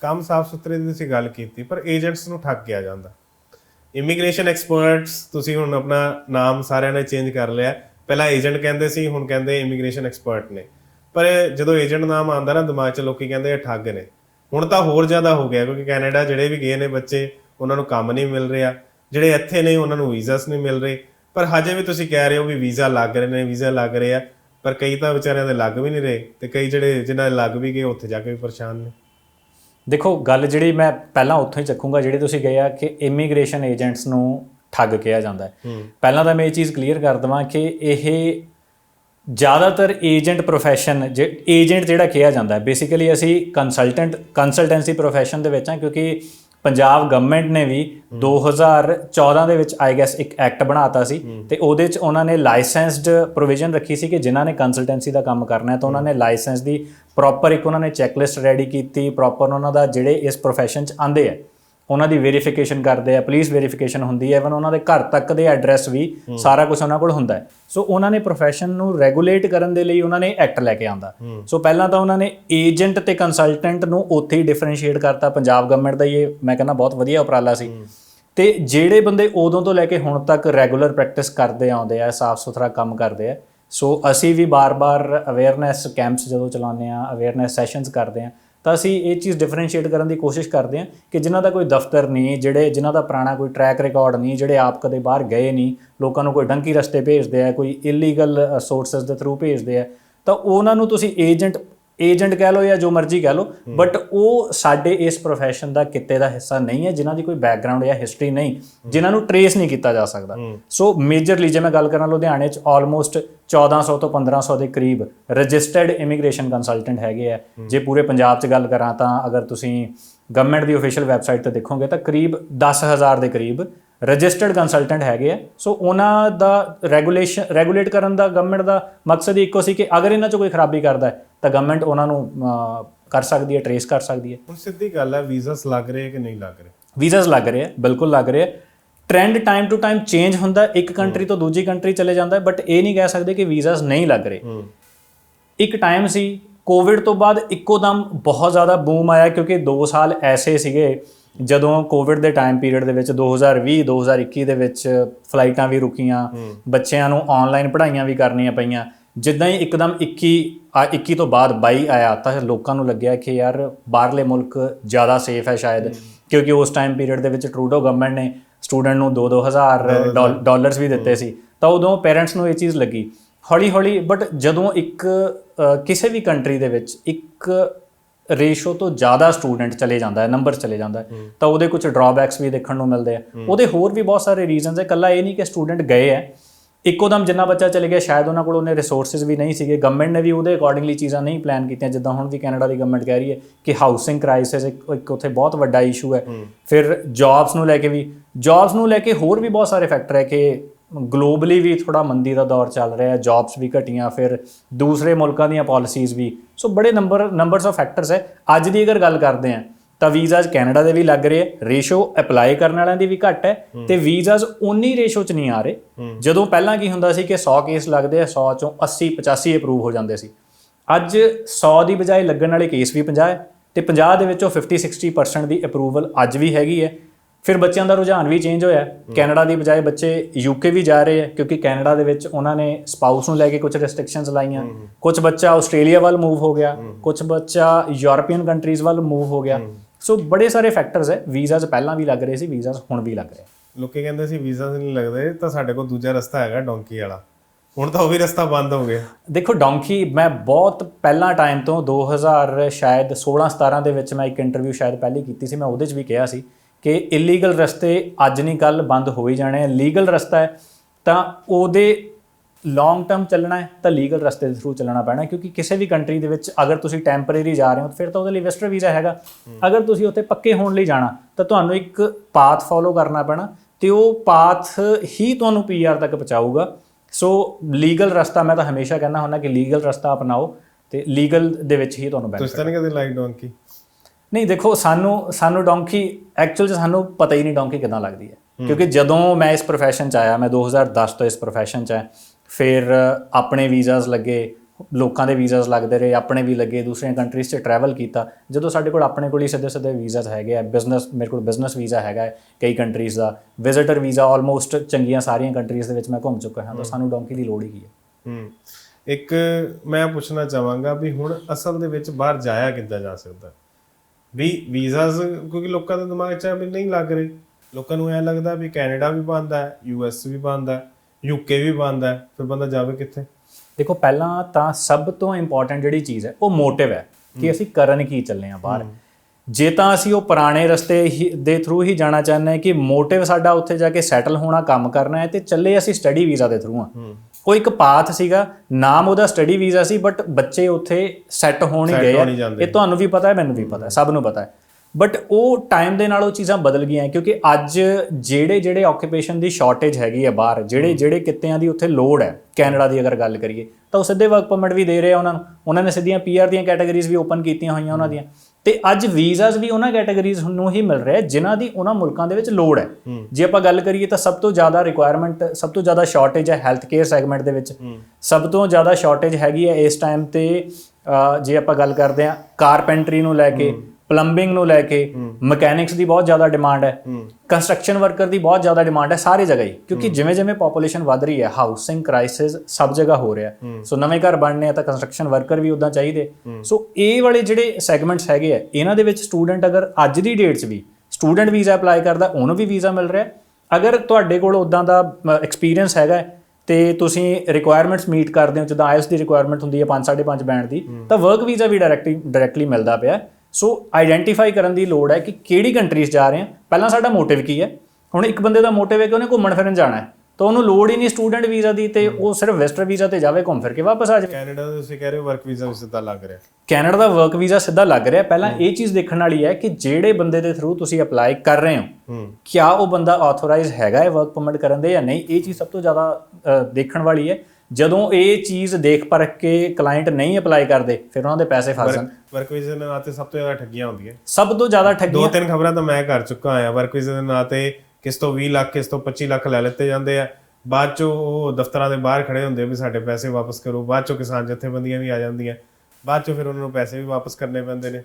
ਕੰਮ ਸਾਫ਼ ਸੁਥਰੇ ਦੀ ਤੁਸੀਂ ਗੱਲ ਕੀਤੀ, ਪਰ ਏਜੰਟਸ ਨੂੰ ਠੱਗ ਗਿਆ ਜਾਂਦਾ। ਇਮੀਗ੍ਰੇਸ਼ਨ ਐਕਸਪਰਟਸ ਤੁਸੀਂ ਹੁਣ ਆਪਣਾ ਨਾਮ ਸਾਰਿਆਂ ਨੇ ਚੇਂਜ ਕਰ ਲਿਆ। ਪਹਿਲਾਂ ਏਜੰਟ ਕਹਿੰਦੇ ਸੀ, ਹੁਣ ਕਹਿੰਦੇ ਇਮੀਗ੍ਰੇਸ਼ਨ ਐਕਸਪਰਟ ਨੇ। ਪਰ ਜਦੋਂ ਏਜੰਟ ਨਾਮ ਆਉਂਦਾ ਨਾ ਦਿਮਾਗ 'ਚ, ਲੋਕੀ ਕਹਿੰਦੇ ਇਹ ਠੱਗ ਨੇ। ਹੁਣ ਤਾਂ ਹੋਰ ਜ਼ਿਆਦਾ ਹੋ ਗਿਆ, ਕਿਉਂਕਿ ਕੈਨੇਡਾ ਜਿਹੜੇ ਵੀ ਗਏ ਨੇ ਬੱਚੇ, ਉਹਨਾਂ ਨੂੰ ਕੰਮ ਨਹੀਂ ਮਿਲ ਰਿਹਾ। ਜਿਹੜੇ ਇੱਥੇ ਨੇ, ਉਹਨਾਂ ਨੂੰ ਵੀਜ਼ਾਸ ਨਹੀਂ ਮਿਲ ਰਹੇ। ਪਰ ਹਜੇ ਵੀ ਤੁਸੀਂ ਕਹਿ ਰਹੇ ਹੋ ਵੀ ਵੀਜ਼ਾ ਲੱਗ ਰਹੇ ਨੇ, ਵੀਜ਼ਾ ਲੱਗ ਰਹੇ। ਆ ਪਰ ਕਈ ਤਾਂ ਵਿਚਾਰਿਆਂ ਦੇ ਲੱਗ ਵੀ ਨਹੀਂ ਰਹੇ, ਤੇ ਕਈ ਜਿਹੜੇ ਜਿਨ੍ਹਾਂ ਦੇ ਲੱਗ ਵੀ ਗਏ, ਉੱਥੇ ਜਾ ਕੇ ਵੀ ਪਰੇਸ਼ਾਨ ਨੇ। ਦੇਖੋ ਗੱਲ ਜਿਹੜੀ ਮੈਂ ਪਹਿਲਾਂ ਉੱਥੋਂ ਹੀ ਚੱਕੂੰਗਾ ਜਿਹੜੀ ਤੁਸੀਂ ਗਏ ਆ ਕਿ ਇਮੀਗ੍ਰੇਸ਼ਨ ਏਜੰਟਸ ਨੂੰ ਠੱਗ ਕਿਹਾ ਜਾਂਦਾ ਹੈ। ਪਹਿਲਾਂ ਤਾਂ ਮੈਂ ਇਹ ਚੀਜ਼ ਕਲੀਅਰ ਕਰ ਦਵਾਂ ਕਿ ਇਹ ਜ਼ਿਆਦਾਤਰ ਏਜੰਟ profession ਜੇ ਏਜੰਟ ਜਿਹੜਾ ਕਿਹਾ ਜਾਂਦਾ ਹੈ। ਬੇਸਿਕਲੀ ਅਸੀਂ ਕੰਸਲਟੈਂਟ ਕੰਸਲਟੈਂਸੀ profession ਦੇ ਵਿੱਚ ਹਾਂ ਕਿਉਂਕਿ ਪੰਜਾਬ ਗਵਰਨਮੈਂਟ ਨੇ ਵੀ 2014 ਦੇ ਵਿੱਚ ਆਈ ਗੈਸ ਇੱਕ ਐਕਟ ਬਣਾਤਾ ਸੀ। ਤੇ ਉਹਦੇ ਚ ਉਹਨਾਂ ਨੇ ਲਾਇਸੈਂਸਡ ਪ੍ਰੋਵੀਜ਼ਨ ਰੱਖੀ ਸੀ ਕਿ ਜਿਨ੍ਹਾਂ ਨੇ ਕੰਸਲਟੈਂਸੀ ਦਾ ਕੰਮ ਕਰਨਾ ਹੈ ਤਾਂ ਉਹਨਾਂ ਨੇ ਲਾਇਸੈਂਸ ਦੀ ਪ੍ਰੋਪਰ ਇੱਕ ਉਹਨਾਂ ਨੇ ਚੈੱਕਲਿਸਟ ਰੈਡੀ ਕੀਤੀ ਪ੍ਰੋਪਰ ਉਹਨਾਂ ਦਾ ਜਿਹੜੇ ਇਸ profession ਚ ਆਂਦੇ ਆ। ਉਹਨਾਂ ਦੀ ਵੈਰੀਫਿਕੇਸ਼ਨ ਕਰਦੇ ਆ ਪੁਲਿਸ ਵੈਰੀਫਿਕੇਸ਼ਨ ਹੁੰਦੀ ਹੈ ਇਵਨ ਉਹਨਾਂ ਦੇ ਘਰ ਤੱਕ ਦੇ ਐਡਰੈਸ ਵੀ ਸਾਰਾ ਕੁਝ ਉਹਨਾਂ ਕੋਲ ਹੁੰਦਾ ਹੈ। ਸੋ ਉਹਨਾਂ ਨੇ profession ਨੂੰ ਰੈਗੂਲੇਟ ਕਰਨ ਦੇ ਲਈ ਉਹਨਾਂ ਨੇ ਐਕਟ ਲੈ ਕੇ ਆਂਦਾ ਸੋ ਪਹਿਲਾਂ ਤਾਂ ਉਹਨਾਂ ਨੇ ਏਜੰਟ ਤੇ ਕੰਸਲਟੈਂਟ ਨੂੰ ਉੱਥੇ ਹੀ ਡਿਫਰੈਂਸ਼ੀਏਟ ਕਰਤਾ ਪੰਜਾਬ ਗਵਰਨਮੈਂਟ ਦਾ ਇਹ ਮੈਂ ਕਹਿੰਦਾ ਬਹੁਤ ਵਧੀਆ ਉਪਰਾਲਾ ਸੀ। ਤੇ ਜਿਹੜੇ ਬੰਦੇ ਉਦੋਂ ਤੋਂ ਲੈ ਕੇ ਹੁਣ ਤੱਕ ਰੈਗੂਲਰ ਪ੍ਰੈਕਟਿਸ ਕਰਦੇ ਆਉਂਦੇ ਆ ਸਾਫ਼ ਸੁਥਰਾ ਕੰਮ ਕਰਦੇ ਆ ਸੋ ਅਸੀਂ ਵੀ ਬਾਰ-ਬਾਰ ਅਵੇਅਰਨੈਸ ਕੈਂਪਸ ਜਦੋਂ ਚਲਾਉਂਦੇ ਆ ਅਵੇਅਰਨੈਸ ਸੈਸ਼ਨਸ ਕਰਦੇ ਆ ਤਾਂ ਅਸੀਂ ਇਹ ਚੀਜ਼ ਡਿਫਰੈਂਸ਼ੀਏਟ ਕਰਨ ਦੀ ਕੋਸ਼ਿਸ਼ ਕਰਦੇ ਹਾਂ ਕਿ ਜਿਨ੍ਹਾਂ ਦਾ ਕੋਈ ਦਫ਼ਤਰ ਨਹੀਂ, ਜਿਹੜੇ ਜਿਨ੍ਹਾਂ ਦਾ ਪੁਰਾਣਾ ਕੋਈ ਟਰੈਕ ਰਿਕਾਰਡ ਨਹੀਂ, ਜਿਹੜੇ ਆਪ ਕਦੇ ਬਾਹਰ ਗਏ ਨਹੀਂ, ਲੋਕਾਂ ਨੂੰ ਕੋਈ ਡੰਕੀ ਰਸਤੇ ਭੇਜਦੇ ਆ, ਕੋਈ ਇਲੀਗਲ ਸੋਰਸਸ ਦੇ ਥਰੂ ਭੇਜਦੇ ਆ, ਤਾਂ ਉਹਨਾਂ ਨੂੰ ਤੁਸੀਂ ਏਜੰਟ ਏਜੰਟ ਕਹਿ ਲਓ ਜਾਂ ਜੋ ਮਰਜ਼ੀ ਕਹਿ ਲਓ ਬਟ ਉਹ ਸਾਡੇ ਇਸ profession ਦਾ ਕਿੱਤੇ ਦਾ ਹਿੱਸਾ ਨਹੀਂ ਹੈ ਜਿਨ੍ਹਾਂ ਦੀ ਕੋਈ ਬੈਕਗ੍ਰਾਉਂਡ ਜਾਂ ਹਿਸਟਰੀ ਨਹੀਂ ਜਿਨ੍ਹਾਂ ਨੂੰ ਟਰੇਸ ਨਹੀਂ ਕੀਤਾ ਜਾ ਸਕਦਾ। ਸੋ ਮੇਜਰਲੀ ਜੇ ਮੈਂ ਗੱਲ ਕਰਾਂ ਲੁਧਿਆਣੇ 'ਚ ਆਲਮੋਸਟ 1400 ਤੋਂ 1500 ਦੇ ਕਰੀਬ ਰਜਿਸਟਰਡ ਇਮੀਗ੍ਰੇਸ਼ਨ ਕੰਸਲਟੈਂਟ ਹੈਗੇ ਆ। ਜੇ ਪੂਰੇ ਪੰਜਾਬ 'ਚ ਗੱਲ ਕਰਾਂ ਤਾਂ ਅਗਰ ਤੁਸੀਂ ਗਵਰਨਮੈਂਟ ਦੀ ਅਫੀਸ਼ੀਅਲ ਵੈਬਸਾਈਟ ਤੇ ਦੇਖੋਗੇ ਤਾਂ ਕਰੀਬ 10000 ਦੇ ਕਰੀਬ ਰਜਿਸਟਰਡ ਕੰਸਲਟੈਂਟ ਹੈਗੇ ਆ। ਸੋ ਉਹਨਾਂ ਦਾ ਰੈਗੂਲੇਸ਼ਨ ਰੈਗੂਲੇਟ ਕਰਨ ਦਾ ਗਵਰਨਮੈਂਟ ਦਾ ਮਕਸਦ ਹੀ ਇੱਕੋ ਸੀ ਕਿ ਅਗਰ ਇਹਨਾਂ 'ਚ ਕੋਈ ਖਰਾਬੀ ਕਰਦਾ ਹੈ ਤਾਂ ਗਵਰਨਮੈਂਟ ਉਹਨਾਂ ਨੂੰ ਕਰ ਸਕਦੀ ਹੈ ਟਰੇਸ ਕਰ ਸਕਦੀ ਹੈ। ਹੁਣ ਸਿੱਧੀ ਗੱਲ ਹੈ ਵੀਜ਼ਾਸ ਲੱਗ ਰਹੇ ਕਿ ਨਹੀਂ ਲੱਗ ਰਹੇ? ਵੀਜ਼ਾਸ ਲੱਗ ਰਹੇ ਆ ਬਿਲਕੁਲ ਲੱਗ ਰਹੇ ਆ। Trend time to time change ਹੁੰਦਾ। ਇੱਕ ਕੰਟਰੀ ਤੋਂ ਦੂਜੀ ਕੰਟਰੀ ਚਲੇ ਜਾਂਦਾ ਬਟ ਇਹ ਨਹੀਂ ਕਹਿ ਸਕਦੇ ਕਿ ਵੀਜ਼ਾਸ ਨਹੀਂ ਲੱਗ ਰਹੇ। ਇੱਕ ਟਾਈਮ ਸੀ ਕੋਵਿਡ ਤੋਂ ਬਾਅਦ ਇੱਕੋ ਦਮ ਬਹੁਤ ਜ਼ਿਆਦਾ ਬੂਮ ਆਇਆ ਕਿਉਂਕਿ 2 ਸਾਲ ਐਸੇ ਸੀਗੇ ਜਦੋਂ ਕੋਵਿਡ ਦੇ ਟਾਈਮ ਪੀਰੀਅਡ ਦੇ ਵਿੱਚ 2020 2021 ਦੇ ਵਿੱਚ ਫਲਾਈਟਾਂ ਵੀ ਰੁਕੀਆਂ ਬੱਚਿਆਂ ਨੂੰ ਆਨਲਾਈਨ ਪੜ੍ਹਾਈਆਂ ਵੀ ਕਰਨੀਆਂ ਪਈਆਂ। ਜਿੱਦਾਂ ਹੀ ਇੱਕਦਮ 21 ਆ 21 ਤੋਂ ਬਾਅਦ 22 ਆਇਆ ਤਾਂ ਲੋਕਾਂ ਨੂੰ ਲੱਗਿਆ ਕਿ ਯਾਰ ਬਾਹਰਲੇ ਮੁਲਕ ਜ਼ਿਆਦਾ ਸੇਫ ਹੈ ਸ਼ਾਇਦ। ਕਿਉਂਕਿ ਉਸ ਟਾਈਮ ਪੀਰੀਅਡ ਦੇ ਵਿੱਚ ਟਰੂਡੋ ਗਵਰਨਮੈਂਟ ਨੇ ਸਟੂਡੈਂਟ ਨੂੰ 2-2000 ਡਾਲਰਸ ਵੀ ਦਿੱਤੇ ਸੀ। ਤਾਂ ਉਦੋਂ ਪੇਰੈਂਟਸ ਨੂੰ ਇਹ ਚੀਜ਼ ਲੱਗੀ। ਹੌਲੀ ਹੌਲੀ ਬਟ ਜਦੋਂ ਇੱਕ ਕਿਸੇ ਵੀ ਕੰਟਰੀ ਦੇ ਵਿੱਚ ਇੱਕ ਰੇਸ਼ੋ ਤੋਂ ਜ਼ਿਆਦਾ ਸਟੂਡੈਂਟ ਚਲੇ ਜਾਂਦਾ ਹੈ ਨੰਬਰ ਚਲੇ ਜਾਂਦਾ ਹੈ ਤਾਂ ਉਹਦੇ ਕੁਝ ਡਰਾਬੈਕਸ ਵੀ ਦੇਖਣ ਨੂੰ ਮਿਲਦੇ ਆ। ਉਹਦੇ ਹੋਰ ਵੀ ਬਹੁਤ ਸਾਰੇ ਰੀਜ਼ਨਸ ਹੈ। ਕੱਲਾ ਇਹ ਨਹੀਂ ਕਿ ਸਟੂਡੈਂਟ ਗਏ ਹੈ। ਇੱਕੋ ਦਮ ਜਿੰਨਾ ਬੱਚਾ ਚਲੇ ਗਿਆ ਸ਼ਾਇਦ ਉਹਨਾਂ ਕੋਲ ਉਹਨੇ ਰਿਸੋਰਸਸ ਵੀ ਨਹੀਂ ਸੀਗੇ। ਗਵਰਨਮੈਂਟ ਨੇ ਵੀ ਉਹਦੇ ਅਕੋਰਡਿੰਗਲੀ ਚੀਜ਼ਾਂ ਨਹੀਂ ਪਲਾਨ ਕੀਤੀਆਂ। ਜਿੱਦਾਂ ਹੁਣ ਵੀ ਕੈਨੇਡਾ ਦੀ ਗਵਰਨਮੈਂਟ ਕਹਿ ਰਹੀ ਹੈ ਕਿ ਹਾਊਸਿੰਗ ਕ੍ਰਾਈਸਿਸ ਇੱਕ ਇੱਕ ਉੱਥੇ ਬਹੁਤ ਵੱਡਾ ਇਸ਼ੂ ਹੈ। ਫਿਰ ਜੌਬਸ ਨੂੰ ਲੈ ਕੇ ਵੀ ਜੌਬਸ ਨੂੰ ਲੈ ਕੇ ਹੋਰ ਵੀ ਬਹੁਤ ਸਾਰੇ ਫੈਕਟਰ ਹੈ ਕਿ ਗਲੋਬਲੀ ਵੀ ਥੋੜਾ ਮੰਦੀ ਦਾ ਦੌਰ ਚੱਲ ਰਿਹਾ ਹੈ ਜੌਬਸ ਵੀ ਘਟੀਆਂ ਫਿਰ ਦੂਸਰੇ ਮੁਲਕਾਂ ਦੀਆਂ ਪਾਲਿਸੀਜ਼ ਵੀ। ਸੋ ਬੜੇ ਨੰਬਰ ਨੰਬਰਸ ਆਫ ਫੈਕਟਰਸ ਹੈ। ਅੱਜ ਦੀ ਅਗਰ ਗੱਲ ਕਰਦੇ ਹਾਂ ਤਾਂ ਵੀਜ਼ਾਸ ਕੈਨੇਡਾ ਦੇ ਵੀ ਲੱਗ ਰਹੇ ਹੈ। ਰੇਸ਼ੋ ਅਪਲਾਈ ਕਰਨ ਵਾਲਿਆਂ ਦੀ ਵੀ ਘੱਟ ਹੈ। ਤੇ ਵੀਜ਼ਾਸ ਉਨੀ ਰੇਸ਼ੋ ਚ ਨਹੀਂ ਆ ਰਹੇ। ਜਦੋਂ ਪਹਿਲਾਂ ਕੀ ਹੁੰਦਾ ਸੀ ਕਿ 100 ਕੇਸ ਲੱਗਦੇ ਆ 100 ਚੋਂ 80 85 ਅਪਰੂਵ ਹੋ ਜਾਂਦੇ ਸੀ। ਅੱਜ 100 ਦੀ ਬਜਾਏ ਲੱਗਣ ਵਾਲੇ ਕੇਸ ਵੀ 50 ਹੈ। ਤੇ 50 ਦੇ ਵਿੱਚੋਂ 50 60% ਦੀ ਅਪਰੂਵਲ ਅੱਜ ਵੀ ਹੈਗੀ ਹੈ। ਫਿਰ ਬੱਚਿਆਂ ਦਾ ਰੁਝਾਨ ਵੀ ਚੇਂਜ ਹੋਇਆ। ਕੈਨੇਡਾ ਦੀ ਬਜਾਏ ਬੱਚੇ ਯੂਕੇ ਵੀ ਜਾ ਰਹੇ ਹੈ ਕਿਉਂਕਿ ਕੈਨੇਡਾ ਦੇ ਵਿੱਚ ਉਹਨਾਂ ਨੇ ਸਪਾਊਸ ਨੂੰ ਲੈ ਕੇ ਕੁਝ ਰੈਸਟ੍ਰਿਕਸ਼ਨਸ ਲਾਈਆਂ। ਕੁਝ ਬੱਚਾ ਆਸਟ੍ਰੇਲੀਆ ਵੱਲ ਮੂਵ ਹੋ ਗਿਆ। ਕੁਝ ਬੱਚਾ ਯੂਰਪੀਅਨ ਕੰਟਰੀਜ਼ ਵੱਲ ਮੂਵ ਹੋ ਗਿਆ। ਸੋ ਬੜੇ ਸਾਰੇ ਫੈਕਟਰਸ ਹੈ। ਵੀਜ਼ਾਸ ਪਹਿਲਾਂ ਵੀ ਲੱਗ ਰਹੇ ਸੀ ਵੀਜ਼ਾਸ ਹੁਣ ਵੀ ਲੱਗ ਰਹੇ। ਲੋਕੀ ਕਹਿੰਦੇ ਸੀ ਵੀਜ਼ਾਸ ਨਹੀਂ ਲੱਗਦੇ ਤਾਂ ਸਾਡੇ ਕੋਲ ਦੂਜਾ ਰਸਤਾ ਹੈਗਾ ਡੋਂਕੀ ਵਾਲਾ। ਹੁਣ ਤਾਂ ਉਹ ਵੀ ਰਸਤਾ ਬੰਦ ਹੋ ਗਿਆ। ਦੇਖੋ ਡੋਂਕੀ ਮੈਂ ਬਹੁਤ ਪਹਿਲਾਂ ਟਾਈਮ ਤੋਂ 2000 ਸ਼ਾਇਦ 16 17 ਦੇ ਵਿੱਚ ਮੈਂ ਇੱਕ ਇੰਟਰਵਿਊ ਸ਼ਾਇਦ ਪਹਿਲੀ ਕੀਤੀ ਸੀ ਮੈਂ ਉਹਦੇ 'ਚ ਵੀ ਕਿਹਾ ਸੀ ਕਿ ਇਲੀਗਲ ਰਸਤੇ ਅੱਜ ਨਹੀਂ ਕੱਲ ਬੰਦ ਹੋ ਹੀ ਜਾਣੇ ਆ। ਲੀਗਲ ਰਸਤਾ ਹੈ ਤਾਂ ਉਹਦੇ ਲੌਂਗ ਟਰਮ ਚੱਲਣਾ ਹੈ ਤਾਂ ਲੀਗਲ ਰਸਤੇ ਦੇ ਥਰੂ ਚੱਲਣਾ ਪੈਣਾ ਕਿਉਂਕਿ ਕਿਸੇ ਵੀ ਕੰਟਰੀ ਦੇ ਵਿੱਚ ਅਗਰ ਤੁਸੀਂ ਟੈਂਪਰੇਰੀ ਜਾ ਰਹੇ ਹੋ ਫਿਰ ਤਾਂ ਉਹਦੇ ਲਈ ਵਿਜ਼ਟਰ ਵੀਜ਼ਾ ਹੈਗਾ। ਅਗਰ ਤੁਸੀਂ ਉੱਥੇ ਪੱਕੇ ਹੋਣ ਲਈ ਜਾਣਾ ਤਾਂ ਤੁਹਾਨੂੰ ਇੱਕ ਪਾਥ ਫੋਲੋ ਕਰਨਾ ਪੈਣਾ ਤੇ ਉਹ ਪਾਥ ਹੀ ਤੁਹਾਨੂੰ ਪੀਆਰ ਤੱਕ ਪਹੁੰਚਾਊਗਾ। ਸੋ ਲੀਗਲ ਰਸਤਾ ਮੈਂ ਤਾਂ ਹਮੇਸ਼ਾ ਕਹਿੰਦਾ ਹੁੰਦਾ ਕਿ ਲੀਗਲ ਰਸਤਾ ਅਪਣਾਓ ਤੇ ਲੀਗਲ ਦੇ ਵਿੱਚ ਹੀ ਤੁਹਾਨੂੰ ਬੈਨੀਫਿਟ ਤੁਸੀਂ ਤਾਂ ਨਹੀਂ ਕਦੇ ਲਾਈਕ ਡੋਂਕੀ ਨਹੀਂ ਦੇਖੋ ਸਾਨੂੰ ਸਾਨੂੰ ਡੋਂਕੀ ਐਕਚੁਅਲ 'ਚ ਸਾਨੂੰ ਪਤਾ ਹੀ ਨਹੀਂ ਡੋਂਕੀ ਕਿਦਾਂ ਲੱਗਦੀ ਹੈ। ਕਿਉਂਕਿ ਜਦੋਂ ਮੈਂ ਇਸ profession 'ਚ ਆਇਆ ਮੈਂ 2010 ਤੋਂ ਇਸ profession 'ਚ ਆ ਫਿਰ ਆਪਣੇ ਵੀਜ਼ਾਸ ਲੱਗੇ ਲੋਕਾਂ ਦੇ ਵੀਜ਼ਾਸ ਲੱਗਦੇ ਰਹੇ ਆਪਣੇ ਵੀ ਲੱਗੇ ਦੂਸਰੀਆਂ ਕੰਟਰੀਜ਼ 'ਚ ਟਰੈਵਲ ਕੀਤਾ। ਜਦੋਂ ਸਾਡੇ ਕੋਲ ਆਪਣੇ ਕੋਲ ਹੀ ਸਿੱਧੇ ਸਿੱਧੇ ਵੀਜ਼ਾਸ ਹੈਗੇ ਆ ਬਿਜ਼ਨਸ ਮੇਰੇ ਕੋਲ ਬਿਜ਼ਨਸ ਵੀਜ਼ਾ ਹੈਗਾ ਹੈ ਕਈ ਕੰਟਰੀਜ਼ ਦਾ। ਵਿਜ਼ਿਟਰ ਵੀਜ਼ਾ ਆਲਮੋਸਟ ਚੰਗੀਆਂ ਸਾਰੀਆਂ ਕੰਟਰੀਜ਼ ਦੇ ਵਿੱਚ ਮੈਂ ਘੁੰਮ ਚੁੱਕਾ ਹਾਂ ਤਾਂ ਸਾਨੂੰ ਡੋਂਕੀ ਦੀ ਲੋੜ ਹੀ ਕੀ ਹੈ? ਹੂੰ। ਇੱਕ ਮੈਂ ਪੁੱਛਣਾ ਚਾਹਾਂਗਾ ਵੀ ਹੁਣ ਅਸਲ ਦੇ ਵਿੱਚ ਬਾਹਰ ਜਾਇਆ ਕਿੱਦਾਂ ਜਾ ਸਕਦਾ? ਵੀ ਵੀਜ਼ਾਸ ਕਿਉਂਕਿ ਲੋਕਾਂ ਦੇ ਦਿਮਾਗ 'ਚ ਵੀ ਨਹੀਂ ਲੱਗ ਰਹੇ। ਲੋਕਾਂ ਨੂੰ ਐ ਲੱਗਦਾ ਵੀ ਕੈਨੇਡਾ ਵੀ ਬੰਦ ਹੈ ਯੂਐਸ ਵੀ ਬੰਦ ਹੈ ਯੂਕੇ ਵੀ ਬੰਦ ਹੈ ਫਿਰ ਬੰਦਾ ਜਾਵੇ ਕਿੱਥੇ? ਦੇਖੋ ਪਹਿਲਾਂ ਤਾਂ ਸਭ ਤੋਂ ਇੰਪੋਰਟੈਂਟ ਜਿਹੜੀ ਚੀਜ਼ ਹੈ ਉਹ ਮੋਟਿਵ ਹੈ ਕਿ ਅਸੀਂ ਕਰਨ ਕੀ ਚੱਲੇ ਆ ਬਾਹਰ। ਜੇ ਤਾਂ ਅਸੀਂ ਉਹ ਪੁਰਾਣੇ ਰਸਤੇ ਦੇ ਥਰੂ ਹੀ ਜਾਣਾ ਚਾਹੁੰਦੇ ਹਾਂ ਕਿ ਮੋਟਿਵ ਸਾਡਾ ਉੱਥੇ ਜਾ ਕੇ ਸੈਟਲ ਹੋਣਾ ਕੰਮ ਕਰਨਾ ਹੈ ਤੇ ਚੱਲੇ ਅਸੀਂ ਸਟੱਡੀ ਵੀਜ਼ਾ ਦੇ ਥਰੂ ਆ ਉਹ ਇੱਕ ਪਾਥ ਸੀਗਾ ਨਾਮ ਉਹਦਾ ਸਟੱਡੀ ਵੀਜ਼ਾ ਸੀ ਬਟ ਬੱਚੇ ਉੱਥੇ ਸੈੱਟ ਹੋਣ ਹੀ ਗਏ ਇਹ ਤੁਹਾਨੂੰ ਵੀ ਪਤਾ ਹੈ ਮੈਨੂੰ ਵੀ ਪਤਾ ਹੈ ਸਭ ਨੂੰ ਪਤਾ ਹੈ। ਬਟ ਉਹ ਟਾਈਮ ਦੇ ਨਾਲ ਉਹ ਚੀਜ਼ਾਂ ਬਦਲ ਗਈਆਂ ਕਿਉਂਕਿ ਅੱਜ ਜਿਹੜੇ ਜਿਹੜੇ ਆਕੂਪੇਸ਼ਨ ਦੀ ਸ਼ਾਰਟੇਜ ਹੈਗੀ ਹੈ ਬਾਹਰ ਜਿਹੜੇ ਜਿਹੜੇ ਕਿੱਤਿਆਂ ਦੀ ਉੱਥੇ ਲੋੜ ਹੈ ਕੈਨੇਡਾ ਦੀ ਅਗਰ ਗੱਲ ਕਰੀਏ ਤਾਂ ਉਹ ਸਿੱਧੇ ਵਰਕ ਪਰਮਿਟ ਵੀ ਦੇ ਰਹੇ ਆ ਉਹਨਾਂ ਨੂੰ। ਉਹਨਾਂ ਨੇ ਸਿੱਧੀਆਂ ਪੀਆਰ ਦੀਆਂ ਕੈਟਾਗਰੀਜ਼ ਵੀ ਓਪਨ ਕੀਤੀਆਂ ਹੋਈਆਂ ਉਹਨਾਂ ਦੀਆਂ। ਤੇ ਅੱਜ ਵੀਜ਼ਾਸ ਵੀ ਉਹਨਾਂ ਕੈਟਾਗਰੀਜ਼ ਨੂੰ ਹੀ ਮਿਲ ਰਿਹਾ ਜਿਨ੍ਹਾਂ ਦੀ ਉਹਨਾਂ ਮੁਲਕਾਂ ਦੇ ਵਿੱਚ ਲੋੜ ਹੈ। ਜੇ ਆਪਾਂ ਗੱਲ ਕਰੀਏ ਤਾਂ ਸਭ ਤੋਂ ਜ਼ਿਆਦਾ ਰਿਕੁਆਇਰਮੈਂਟ ਸਭ ਤੋਂ ਜ਼ਿਆਦਾ ਸ਼ਾਰਟੇਜ ਹੈ ਹੈਲਥ ਕੇਅਰ ਸੈਗਮੈਂਟ ਦੇ ਵਿੱਚ। ਸਭ ਤੋਂ ਜ਼ਿਆਦਾ ਸ਼ਾਰਟੇਜ ਹੈਗੀ ਹੈ ਇਸ ਟਾਈਮ ਤੇ ਜੇ ਆਪਾਂ ਗੱਲ ਕਰਦੇ ਹਾਂ ਕਾਰਪੈਂਟਰੀ ਨੂੰ ਲੈ ਕੇ ਪਲੰਬਿੰਗ ਨੂੰ ਲੈ ਕੇ ਮਕੈਨਿਕਸ ਦੀ ਬਹੁਤ ਜ਼ਿਆਦਾ ਡਿਮਾਂਡ ਹੈ। ਕੰਸਟਰਕਸ਼ਨ ਵਰਕਰ ਦੀ ਬਹੁਤ ਜ਼ਿਆਦਾ ਡਿਮਾਂਡ ਹੈ ਸਾਰੇ ਜਗ੍ਹਾ ਹੀ। ਕਿਉਂਕਿ ਜਿਵੇਂ ਜਿਵੇਂ ਪੋਪੂਲੇਸ਼ਨ ਵੱਧ ਰਹੀ ਹੈ ਹਾਊਸਿੰਗ ਕ੍ਰਾਈਸਿਸ ਸਭ ਜਗ੍ਹਾ ਹੋ ਰਿਹਾ ਸੋ ਨਵੇਂ ਘਰ ਬਣਨੇ ਆ ਤਾਂ ਕੰਸਟਰਕਸ਼ਨ ਵਰਕਰ ਵੀ ਉਦਾਂ ਚਾਹੀਦੇ। ਸੋ ਇਹ ਵਾਲੇ ਜਿਹੜੇ ਸੈਗਮੈਂਟਸ ਹੈਗੇ ਆ ਇਹਨਾਂ ਦੇ ਵਿੱਚ ਸਟੂਡੈਂਟ ਅਗਰ ਅੱਜ ਦੀ ਡੇਟ 'ਚ ਵੀ ਸਟੂਡੈਂਟ ਵੀਜ਼ਾ ਅਪਲਾਈ ਕਰਦਾ ਉਹਨੂੰ ਵੀ ਵੀਜ਼ਾ ਮਿਲ ਰਿਹਾ ਅਗਰ ਤੁਹਾਡੇ ਕੋਲ ਉਦਾਂ ਦਾ ਐਕਸਪੀਰੀਅੰਸ ਹੈਗਾ ਤੇ ਤੁਸੀਂ ਰਿਕੁਆਇਰਮੈਂਟਸ ਮੀਟ ਕਰਦੇ ਹੋ ਜਿੱਦਾਂ ਆਇਲਸ ਦੀ ਰਿਕੁਆਇਰਮੈਂਟ ਹੁੰਦੀ ਹੈ 5 5.5 ਬੈਂਡ ਦੀ ਤਾਂ ਵਰਕ ਵੀਜ਼ਾ ਵੀ ਡਾਇਰੈਕਟਲੀ ਡਾਇਰੈਕਟਲੀ ਮਿਲਦਾ ਪਿਆ ਸੋ ਆਈਡੈਂਟੀਫਾਈ ਕਰਨ ਦੀ ਲੋੜ ਹੈ ਕਿ ਕਿਹੜੀ ਕੰਟਰੀਜ਼ ਜਾ ਰਹੇ ਹਾਂ ਪਹਿਲਾਂ ਸਾਡਾ ਮੋਟਿਵ ਕੀ ਹੈ? ਹੁਣ ਇੱਕ ਬੰਦੇ ਦਾ ਮੋਟਿਵ ਹੈ ਕਿ ਉਹਨੇ ਘੁੰਮਣ ਫਿਰਨ ਜਾਣਾ ਹੈ। ਤਾਂ ਉਹਨੂੰ ਲੋੜ ਹੀ ਨਹੀਂ ਸਟੂਡੈਂਟ ਵੀਜ਼ਾ ਦੀ ਤੇ ਉਹ ਸਿਰਫ ਵਿਜ਼ਟਰ ਵੀਜ਼ਾ ਤੇ ਜਾਵੇ ਘੁੰਮ ਫਿਰ ਕੇ ਵਾਪਸ ਆ ਜਾਵੇ। ਕੈਨੇਡਾ ਦਾ ਤੁਸੀਂ ਕਹਿ ਰਹੇ ਹੋ ਵਰਕ ਵੀਜ਼ਾ ਵੀ ਸਿੱਧਾ ਲੱਗ ਰਿਹਾ। ਕੈਨੇਡਾ ਦਾ ਵਰਕ ਵੀਜ਼ਾ ਸਿੱਧਾ ਲੱਗ ਰਿਹਾ। ਪਹਿਲਾਂ ਇਹ ਚੀਜ਼ ਦੇਖਣ ਵਾਲੀ ਹੈ ਕਿ ਜਿਹੜੇ ਬੰਦੇ ਦੇ ਥਰੂ ਤੁਸੀਂ ਅਪਲਾਈ ਕਰ ਰਹੇ ਹੋ ਕਿਆ ਉਹ ਬੰਦਾ ਆਥੋਰਾਈਜ਼ ਹੈਗਾ ਹੈ ਵਰਕ ਪਰਮਿਟ ਕਰਨ ਦੇ ਜਾਂ ਨਹੀਂ? ਇਹ ਚੀਜ਼ ਸਭ ਤੋਂ ਜ਼ਿਆਦਾ ਦੇਖਣ ਵਾਲੀ ਹੈ। ਜਦੋਂ ਇਹ ਚੀਜ਼ ਦੇਖ ਪਰਖ ਕੇ ਕਲਾਇੰਟ ਨਹੀਂ ਅਪਲਾਈ ਕਰਦੇ ਫਿਰ ਉਹਨਾਂ ਦੇ ਪੈਸੇ ਫਸ ਜਾਂਦੇ ਵਰਕ ਵੀਜ਼ੇ ਦੇ ਨਾਂ ਤੇ ਸਭ ਤੋਂ ਜ਼ਿਆਦਾ ਠੱਗੀਆਂ ਹੁੰਦੀਆਂ। ਸਭ ਤੋਂ ਜ਼ਿਆਦਾ ਦੋ ਤਿੰਨ ਖਬਰਾਂ ਤਾਂ ਮੈਂ ਕਰ ਚੁੱਕਾ ਆ ਵਰਕ ਵੀਜ਼ੇ ਦੇ ਨਾਂ ਤੇ ਕਿਸ ਤੋਂ 20 ਲੱਖ ਕਿਸ ਤੋਂ 25 ਲੱਖ ਲੈ ਲਿੱਤੇ ਜਾਂਦੇ ਆ। ਬਾਅਦ ਚੋਂ ਉਹ ਦਫ਼ਤਰਾਂ ਦੇ ਬਾਹਰ ਖੜੇ ਹੁੰਦੇ ਆ ਵੀ ਸਾਡੇ ਪੈਸੇ ਵਾਪਸ ਕਰੋ। ਬਾਅਦ ਚੋਂ ਕਿਸਾਨ ਜਥੇਬੰਦੀਆਂ ਵੀ ਆ ਜਾਂਦੀਆਂ। ਬਾਅਦ ਚੋਂ ਫਿਰ ਉਹਨਾਂ ਨੂੰ ਪੈਸੇ ਵੀ ਵਾਪਸ ਕਰਨੇ ਪੈਂਦੇ ਨੇ।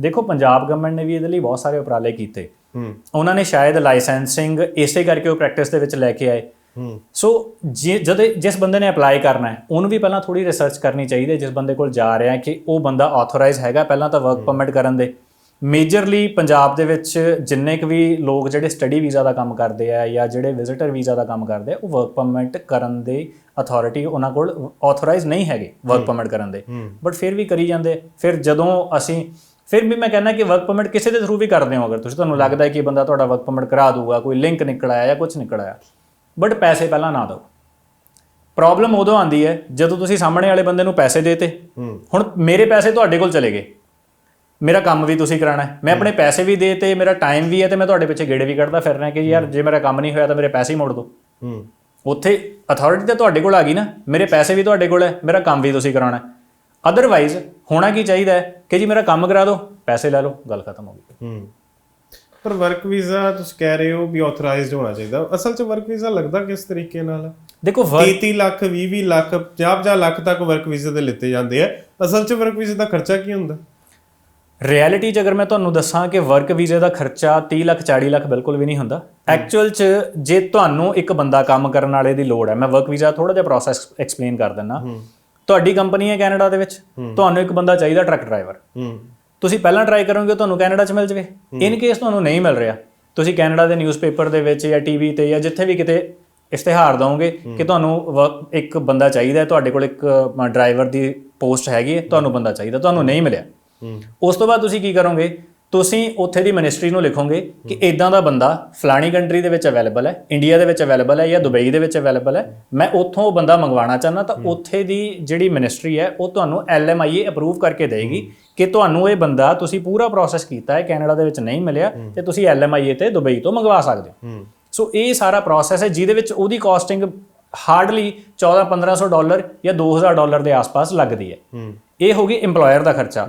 ਦੇਖੋ ਪੰਜਾਬ ਗਵਰਨਮੈਂਟ ਨੇ ਵੀ ਇਹਦੇ ਲਈ ਬਹੁਤ ਸਾਰੇ ਉਪਰਾਲੇ ਕੀਤੇ। ਹੂੰ। ਉਹਨਾਂ ਨੇ ਸ਼ਾਇਦ ਲਾਇਸੈਂਸਿੰਗ ਇਸੇ ਕਰਕੇ ਉਹ ਪ੍ਰੈਕਟਿਸ ਦੇ ਵਿੱਚ ਲੈ ਕੇ ਆਏ। ਸੋ ਜੇ ਜਦੋਂ ਜਿਸ ਬੰਦੇ ਨੇ ਅਪਲਾਈ ਕਰਨਾ ਹੈ ਉਹਨੂੰ ਵੀ ਪਹਿਲਾਂ ਥੋੜੀ ਰਿਸਰਚ ਕਰਨੀ ਚਾਹੀਦੀ ਹੈ ਜਿਸ ਬੰਦੇ ਕੋਲ ਜਾ ਰਿਹਾ ਹੈ ਕਿ ਉਹ ਬੰਦਾ ਆਥੋਰਾਈਜ਼ ਹੈਗਾ ਪਹਿਲਾਂ ਤਾਂ ਵਰਕ ਪਰਮਿਟ ਕਰਨ ਦੇ। ਮੇਜਰਲੀ ਪੰਜਾਬ ਦੇ ਵਿੱਚ ਜਿੰਨੇ ਕੁ ਵੀ ਲੋਕ ਜਿਹੜੇ ਸਟੱਡੀ ਵੀਜ਼ਾ ਦਾ ਕੰਮ ਕਰਦੇ ਆ ਜਾਂ ਜਿਹੜੇ ਵਿਜ਼ਿਟਰ ਵੀਜ਼ਾ ਦਾ ਕੰਮ ਕਰਦੇ ਆ ਉਹ ਵਰਕ ਪਰਮਿਟ ਕਰਨ ਦੇ ਅਥਾਰਟੀ ਉਹਨਾਂ ਕੋਲ ਆਥੋਰਾਈਜ਼ ਨਹੀਂ ਹੈਗੇ ਵਰਕ ਪਰਮਿਟ ਕਰਨ ਦੇ। ਬਟ ਫਿਰ ਵੀ ਕਰੀ ਜਾਂਦੇ। ਫਿਰ ਜਦੋਂ ਅਸੀਂ ਫਿਰ ਵੀ ਮੈਂ ਕਹਿੰਦਾ ਕਿ ਵਰਕ ਪਰਮਿਟ ਕਿਸੇ ਦੇ ਥਰੂ ਵੀ ਕਰਦੇ ਹੋ ਅਗਰ। ਤੁਸੀਂ ਤੁਹਾਨੂੰ ਲੱਗਦਾ ਹੈ ਕਿ ਇਹ ਬੰਦਾ ਤੁਹਾਡਾ ਵਰਕ ਪਰਮਿਟ ਕਰਾ ਦੂਗਾ ਕੋਈ ਲਿੰਕ ਨਿਕਲ ਆਇਆ ਜਾਂ ਕੁਝ ਨਿਕਲ ਆਇਆ ਬਟ ਪੈਸੇ ਪਹਿਲਾਂ ਨਾ ਦਿਓ। ਪ੍ਰੋਬਲਮ ਉਦੋਂ ਆਂਦੀ ਹੈ ਜਦੋਂ ਤੁਸੀਂ ਸਾਹਮਣੇ ਵਾਲੇ ਬੰਦੇ ਨੂੰ ਪੈਸੇ ਦੇਤੇ। ਹੂੰ। ਹੁਣ ਮੇਰੇ ਪੈਸੇ ਤੁਹਾਡੇ ਕੋਲ ਚਲੇ ਗਏ। ਮੇਰਾ ਕੰਮ ਵੀ ਤੁਸੀਂ ਕਰਾਣਾ ਹੈ। ਮੈਂ ਆਪਣੇ ਪੈਸੇ ਵੀ ਦੇਤੇ ਮੇਰਾ ਟਾਈਮ ਵੀ ਹੈ ਤੇ ਮੈਂ ਤੁਹਾਡੇ ਪਿੱਛੇ ਗੇੜੇ ਵੀ ਕੱਢਦਾ ਫਿਰ ਰਿਹਾ ਕਿ ਯਾਰ ਜੇ ਮੇਰਾ ਕੰਮ ਨਹੀਂ ਹੋਇਆ ਤਾਂ ਮੇਰੇ ਪੈਸੇ ਹੀ ਮੋੜ ਦਿਓ। ਉੱਥੇ ਅਥਾਰਟੀ ਤਾਂ ਤੁਹਾਡੇ ਕੋਲ ਆ ਗਈ ਨਾ। ਮੇਰੇ ਪੈਸੇ ਵੀ ਤੁਹਾਡੇ ਕੋਲ ਹੈ ਮੇਰਾ ਕੰਮ ਵੀ ਤੁਸੀਂ ਕਰਾਉਣਾ ਹੈ। ਅਦਰਵਾਈਜ਼ ਹੋਣਾ ਕੀ ਚਾਹੀਦਾ ਹੈ ਕਿ ਜੀ ਮੇਰਾ ਕੰਮ ਕਰਾ ਦਿਓ ਪੈਸੇ ਲੈ ਲਓ ਗੱਲ ਖਤਮ ਹੋ ਗਈ। ਹੂੰ। ਪਰ ਵਰਕ ਵੀਜ਼ਾ ਤੁਸੀਂ ਕਹਿ ਰਹੇ ਹੋ ਵੀ ਆਥੋਰਾਈਜ਼ਡ ਹੋਣਾ ਚਾਹੀਦਾ। ਅਸਲ 'ਚ ਵਰਕ ਵੀਜ਼ਾ ਲੱਗਦਾ ਕਿਸ ਤਰੀਕੇ ਨਾਲ? ਦੇਖੋ ਵਰਕ 30 ਲੱਖ 20 20 ਲੱਖ 50 50 ਲੱਖ ਤੱਕ ਵਰਕ ਵੀਜ਼ੇ ਦੇ ਲਿੱਤੇ ਜਾਂਦੇ ਆ। ਅਸਲ 'ਚ ਵਰਕ ਵੀਜ਼ੇ ਦਾ ਖਰਚਾ ਕੀ ਹੁੰਦਾ? ਰਿਐਲਿਟੀ 'ਚ ਅਗਰ ਮੈਂ ਤੁਹਾਨੂੰ ਦੱਸਾਂ ਕਿ ਵਰਕ ਵੀਜ਼ੇ ਦਾ ਖਰਚਾ 30 ਲੱਖ 40 ਲੱਖ ਬਿਲਕੁਲ ਵੀ ਨਹੀਂ ਹੁੰਦਾ। ਐਕਚੁਅਲ 'ਚ ਜੇ ਤੁਹਾਨੂੰ ਇੱਕ ਬੰਦਾ ਕੰਮ ਕਰਨ ਵਾਲੇ ਦੀ ਲੋੜ ਹੈ ਮੈਂ ਵਰਕ ਵੀਜ਼ਾ ਥੋੜਾ ਜਿਹਾ ਪ੍ਰੋਸੈਸ ਐਕਸਪਲੇਨ ਕਰ ਦਿੰਦਾ। ਤੁਹਾਡੀ ਕੰਪਨੀ ਹੈ ਕੈਨੇਡਾ ਦੇ ਵਿੱਚ। ਤੁਹਾਨੂੰ ਇੱਕ ਬੰਦਾ ਚਾਹੀਦਾ ਟਰੱਕ ਡਰਾਈਵਰ ਤੁਸੀਂ ਪਹਿਲਾਂ ਟਰਾਈ ਕਰੋਗੇ ਤੁਹਾਨੂੰ ਕੈਨੇਡਾ 'ਚ ਮਿਲ ਜਵੇ। ਇਨ ਕੇਸ ਤੁਹਾਨੂੰ ਨਹੀਂ ਮਿਲ ਰਿਹਾ ਤੁਸੀਂ ਕੈਨੇਡਾ ਦੇ ਨਿਊਜ਼ਪੇਪਰ ਦੇ ਵਿੱਚ ਜਾਂ ਟੀਵੀ ਤੇ ਜਾਂ ਜਿੱਥੇ ਵੀ ਕਿਤੇ ਇਸ਼ਤਿਹਾਰ ਦਵੋਗੇ ਕਿ ਤੁਹਾਨੂੰ ਇੱਕ ਬੰਦਾ ਚਾਹੀਦਾ ਤੁਹਾਡੇ ਕੋਲ ਇੱਕ ਡਰਾਈਵਰ ਦੀ ਪੋਸਟ ਹੈਗੀ ਹੈ ਤੁਹਾਨੂੰ ਬੰਦਾ ਚਾਹੀਦਾ ਤੁਹਾਨੂੰ ਨਹੀਂ ਮਿਲਿਆ। ਉਸ ਤੋਂ ਬਾਅਦ ਤੁਸੀਂ ਕੀ ਕਰੋਗੇ? ਤੁਸੀਂ ਉੱਥੇ ਦੀ ਮਿਨਿਸਟਰੀ ਨੂੰ ਲਿਖੋਗੇ ਕਿ ਇਦਾਂ ਦਾ ਬੰਦਾ ਫਲਾਣੀ ਕੰਟਰੀ ਦੇ ਵਿੱਚ ਅਵੇਲੇਬਲ ਹੈ ਇੰਡੀਆ ਦੇ ਵਿੱਚ ਅਵੇਲੇਬਲ ਹੈ ਜਾਂ ਦੁਬਈ ਦੇ ਵਿੱਚ ਅਵੇਲੇਬਲ ਹੈ ਮੈਂ ਉੱਥੋਂ ਉਹ ਬੰਦਾ ਮੰਗਵਾਉਣਾ ਚਾਹੁੰਦਾ ਤਾਂ ਉੱਥੇ ਦੀ ਜਿਹੜੀ ਮਿਨਿਸਟਰੀ ਹੈ ਉਹ ਤੁਹਾਨੂੰ ਐਲਐਮਆਈਏ ਅਪਰੂਵ ਕਰਕੇ ਦੇਗੀ ਕਿ ਤੁਹਾਨੂੰ ਇਹ ਬੰਦਾ ਤੁਸੀਂ ਪੂਰਾ ਪ੍ਰੋਸੈਸ ਕੀਤਾ ਹੈ ਕੈਨੇਡਾ ਦੇ ਵਿੱਚ ਨਹੀਂ ਮਿਲਿਆ ਤੇ ਤੁਸੀਂ ਐਲਐਮਆਈਏ ਤੇ ਦੁਬਈ ਤੋਂ ਮੰਗਵਾ ਸਕਦੇ ਹੋ। ਸੋ ਇਹ ਸਾਰਾ ਪ੍ਰੋਸੈਸ ਹੈ ਜਿਹਦੇ ਵਿੱਚ ਉਹਦੀ ਕਾਸਟਿੰਗ ਹਾਰਡਲੀ 14 1500 ਡਾਲਰ ਜਾਂ 2000 ਡਾਲਰ ਦੇ ਆਸ-ਪਾਸ ਲੱਗਦੀ ਹੈ। ਹੂੰ। ਇਹ ਹੋ ਗਈ EMPLOYER ਦਾ ਖਰਚਾ।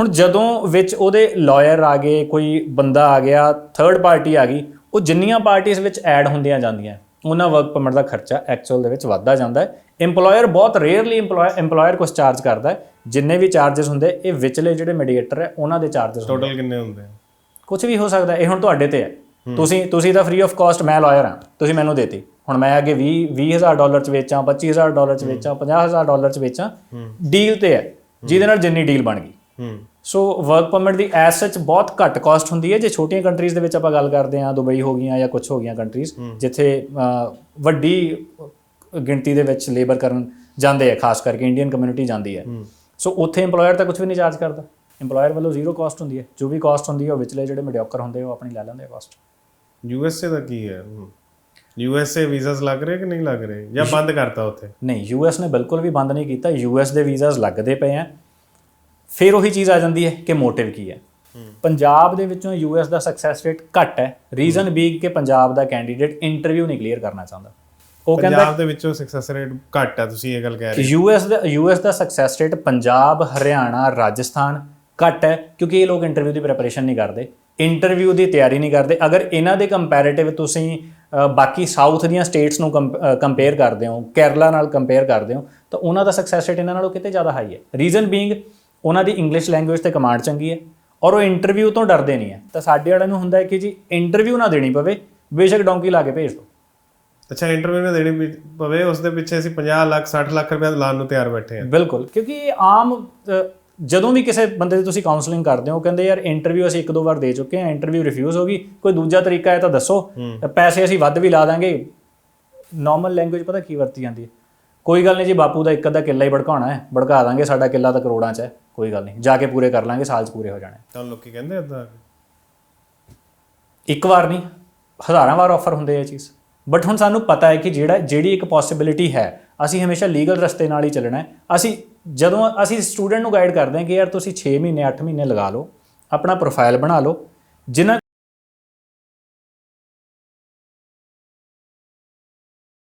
ਹੁਣ ਜਦੋਂ ਵਿੱਚ ਉਹਦੇ ਲਾਇਰ ਆ ਗਏ ਕੋਈ ਬੰਦਾ ਆ ਗਿਆ ਥਰਡ ਪਾਰਟੀ ਆ ਗਈ ਉਹ ਜਿੰਨੀਆਂ ਪਾਰਟੀਆਂ ਵਿੱਚ ਐਡ ਹੁੰਦੀਆਂ ਜਾਂਦੀਆਂ ਉਹਨਾਂ ਵਰਕ ਪਰਮਿਟ ਦਾ ਖਰਚਾ ਐਕਚੁਅਲ ਦੇ ਵਿੱਚ ਵੱਧਦਾ ਜਾਂਦਾ ਹੈ। EMPLOYER ਬਹੁਤ ਰੇਅਰਲੀ EMPLOYER ਕੁਝ ਚਾਰਜ ਕਰਦਾ ਹੈ। ਜਿੰਨੇ ਵੀ ਚਾਰजेस ਹੁੰਦੇ ਇਹ ਵਿਚਲੇ ਜਿਹੜੇ ਮੀਡੀਏਟਰ ਹੈ ਉਹਨਾਂ ਦੇ ਚਾਰजेस ਟੋਟਲ ਕਿੰਨੇ ਹੁੰਦੇ ਆ? ਕੁਝ ਵੀ ਹੋ ਸਕਦਾ ਇਹ ਹੁਣ ਤੁਹਾਡੇ ਤੇ ਹੈ। ਤੁਸੀਂ ਤੁਸੀਂ ਤਾਂ ਫ੍ਰੀ ਆਫ ਕਾਸਟ ਮੈਂ ਲਾਇਰ ਹਾਂ ਤੁਸੀਂ ਮੈਨੂੰ ਦੇਤੀ। ਹੁਣ ਮੈਂ ਅੱਗੇ 20 20000 ਡਾਲਰ ਚ ਵੇਚਾਂ 25000 ਡਾਲਰ ਚ ਵੇਚਾਂ 50000 ਡਾਲਰ ਚ ਵੇਚਾਂ ਡੀਲ ਤੇ ਹੈ। ਜਿਹਦੇ ਨਾਲ ਜਿੰਨੀ ਡੀਲ ਬਣ ਗਈ। ਹੂੰ। ਸੋ ਵਰਕ ਪਰਮਿਟ ਦੀ ਐਸ ਸੱਚ ਬਹੁਤ ਘੱਟ ਕਾਸਟ ਹੁੰਦੀ ਹੈ। ਜੇ ਛੋਟੀਆਂ ਕੰਟਰੀਜ਼ ਦੇ ਵਿੱਚ ਆਪਾਂ ਗੱਲ ਕਰਦੇ ਹਾਂ ਦੁਬਈ ਹੋ ਗਈਆਂ ਜਾਂ ਕੁਝ ਹੋ ਗਈਆਂ ਕੰਟਰੀਜ਼ ਜਿੱਥੇ ਵੱਡੀ ਗਿਣਤੀ ਦੇ ਵਿੱਚ ਲੇਬਰ ਕਰਨ ਜਾਂਦੇ ਆ ਖਾਸ ਕਰਕੇ ਇੰਡੀਅਨ ਕਮਿਊਨਿਟੀ ਜਾਂਦੀ ਹੈ। ਸੋ ਉੱਥੇ EMPLOYER ਤਾਂ ਕੁਝ ਵੀ ਨਹੀਂ ਚਾਰਜ ਕਰਦਾ। EMPLOYER ਵੱਲੋਂ ਜ਼ੀਰੋ ਕਾਸਟ ਹੁੰਦੀ ਹੈ। ਜੋ ਵੀ ਕਾਸਟ ਹੁੰਦੀ ਹੈ ਉਹ ਵਿਚਲੇ ਜਿਹੜੇ ਮੀਡੀਓਕਰ ਹੁੰਦੇ ਉਹ ਆਪਣੀ ਲੈ ਲੈਂਦੇ ਆ ਕਾਸਟ ਯੂਐਸਏ ਦਾ ਕੀ ਹੈ? ਯੂਐਸਏ ਵੀਜ਼ਾਸ ਲੱਗ ਰਹੇ ਕਿ ਨਹੀਂ ਲੱਗ ਰਹੇ? ਜਾਂ ਬੰਦ ਕਰਤਾ ਉੱਥੇ? ਨਹੀਂ ਯੂਐਸ ਨੇ ਬਿਲਕੁਲ ਵੀ ਬੰਦ ਨਹੀਂ ਕੀਤਾ। ਯੂਐਸ ਦੇ ਵੀਜ਼ਾਸ ਲੱਗਦੇ ਪਏ ਆ। ਫਿਰ ਉਹੀ ਚੀਜ਼ ਆ ਜਾਂਦੀ ਹੈ ਕਿ ਮੋਟਿਵ ਕੀ ਹੈ। ਪੰਜਾਬ ਦੇ ਵਿੱਚੋਂ ਯੂਐਸ ਦਾ ਸਕਸੈਸ ਰੇਟ ਘੱਟ ਹੈ। ਰੀਜ਼ਨ ਬੀਗ ਕਿ ਪੰਜਾਬ ਦਾ ਕੈਂਡੀਡੇਟ ਇੰਟਰਵਿਊ ਨਹੀਂ ਕਲੀਅਰ ਕਰਨਾ ਚਾਹੁੰਦਾ। ਉਹ ਕਹਿੰਦਾ ਪੰਜਾਬ ਦੇ ਵਿੱਚੋਂ ਸਕਸੈਸ ਰੇਟ ਘੱਟ ਹੈ ਤੁਸੀਂ ਇਹ ਗੱਲ ਕਹਿ ਰਹੇ ਯੂਐਸ ਦਾ ਯੂਐਸ ਦਾ ਸਕਸੈਸ ਰੇਟ ਪੰਜਾਬ ਹਰਿਆਣਾ ਰਾਜਸਥਾਨ ਘੱਟ ਹੈ ਕਿਉਂਕਿ ਇਹ ਲੋਕ ਇੰਟਰਵਿਊ ਦੀ ਪ੍ਰੈਪਰੇਸ਼ਨ ਨਹੀਂ ਕਰਦੇ। ਇੰਟਰਵਿਊ ਦੀ ਤਿਆਰੀ ਨਹੀਂ ਕਰਦੇ। ਅਗਰ ਇਹਨਾਂ ਦੇ ਕੰਪੈਰੀਟਿਵ ਤੁਸੀਂ ਬਾਕੀ ਸਾਊਥ ਦੀਆਂ ਸਟੇਟਸ ਨੂੰ ਕੰਪੇਅਰ ਕਰਦੇ ਹੋ ਕੇਰਲਾ ਨਾਲ ਕੰਪੇਅਰ ਕਰਦੇ ਹੋ ਤਾਂ ਉਹਨਾਂ ਦਾ ਸਕਸੈਸ ਰੇਟ ਇਹਨਾਂ ਨਾਲੋਂ ਕਿਤੇ ਜ਼ਿਆਦਾ ਹਾਈ ਹੈ। ਰੀਜ਼ਨ ਬੀਇੰਗ ਉਹਨਾਂ ਦੀ ਇੰਗਲਿਸ਼ ਲੈਂਗੁਏਜ ਤੇ ਕਮਾਂਡ ਚੰਗੀ ਹੈ ਔਰ ਉਹ ਇੰਟਰਵਿਊ ਤੋਂ ਡਰਦੇ ਨਹੀਂ ਹੈ। ਤਾਂ ਸਾਡੇ ਵਾਲਿਆਂ ਨੂੰ ਹੁੰਦਾ ਹੈ ਕਿ ਜੀ ਇੰਟਰਵਿਊ ਨਾ ਦੇਣੀ ਪਵੇ ਬੇਸ਼ੱਕ ਡੌਂਕੀ ਲਾ ਕੇ ਭੇਜ ਦਿਓ। ਅੱਛਾ ਇੰਟਰਵਿਊ ਨਾ ਦੇਣੀ ਪਵੇ ਉਸ ਦੇ ਪਿੱਛੇ ਅਸੀਂ 50 ਲੱਖ 60 ਲੱਖ ਰੁਪਏ ਲਾਉਣ ਨੂੰ ਤਿਆਰ ਬੈਠੇ ਆ ਬਿਲਕੁਲ ਕਿਉਂਕਿ ਇਹ ਆਮ ਜਦੋਂ ਵੀ ਕਿਸੇ ਬੰਦੇ ਦੀ ਤੁਸੀਂ ਕਾਉਂਸਲਿੰਗ ਕਰਦੇ ਹੋ ਕਹਿੰਦੇ ਯਾਰ ਇੰਟਰਵਿਊ ਅਸੀਂ ਇੱਕ ਦੋ ਵਾਰ ਦੇ ਚੁੱਕੇ ਹਾਂ ਇੰਟਰਵਿਊ ਰਿਫਿਊਜ਼ ਹੋ ਗਈ ਕੋਈ ਦੂਜਾ ਤਰੀਕਾ ਹੈ ਤਾਂ ਦੱਸੋ। ਪੈਸੇ ਅਸੀਂ ਵੱਧ ਵੀ ਲਾ ਦਾਂਗੇ। ਨਾਰਮਲ ਲੈਂਗੁਏਜ ਪਤਾ ਕੀ ਵਰਤੀ ਜਾਂਦੀ ਹੈ? ਕੋਈ ਗੱਲ ਨਹੀਂ ਜੀ ਬਾਪੂ ਦਾ ਇੱਕ ਅੱਧਾ ਕਿੱਲਾ ਹੀ ਭੜਕਾਉਣਾ ਹੈ ਭੜਕਾ ਦਾਂਗੇ ਸਾਡਾ ਕਿੱਲਾ ਤਾਂ ਕਰੋੜਾਂ 'ਚ ਹੈ ਕੋਈ ਗੱਲ ਨਹੀਂ ਜਾ ਕੇ ਪੂਰੇ ਕਰ ਲਾਂਗੇ ਸਾਲ 'ਚ ਪੂਰੇ ਹੋ ਜਾਣੇ ਤਾਂ ਲੋਕੀ ਕਹਿੰਦੇ ਏਦਾਂ ਇੱਕ ਵਾਰ ਨਹੀਂ ਹਜ਼ਾਰਾਂ ਵਾਰ ਆਫਰ ਹੁੰਦੇ ਆ ਇਹ ਚੀਜ਼। ਬਟ ਹੁਣ ਸਾਨੂੰ ਪਤਾ ਹੈ ਕਿ ਜਿਹੜਾ ਜਿਹੜੀ ਇੱਕ ਪੋਸਿਬਿਲਿਟੀ ਹੈ ਅਸੀਂ ਹਮੇਸ਼ਾ ਲੀਗਲ ਰਸਤੇ ਨਾਲ ਹੀ ਚੱਲਣਾ ਹੈ। ਅਸੀਂ ਜਦੋਂ ਅਸੀਂ ਸਟੂਡੈਂਟ ਨੂੰ ਗਾਈਡ ਕਰਦੇ ਹਾਂ ਕਿ ਯਾਰ ਤੁਸੀਂ 6 ਮਹੀਨੇ 8 ਮਹੀਨੇ ਲਗਾ ਲਓ ਆਪਣਾ ਪ੍ਰੋਫਾਈਲ ਬਣਾ ਲਓ ਜਿਨ੍ਹਾਂ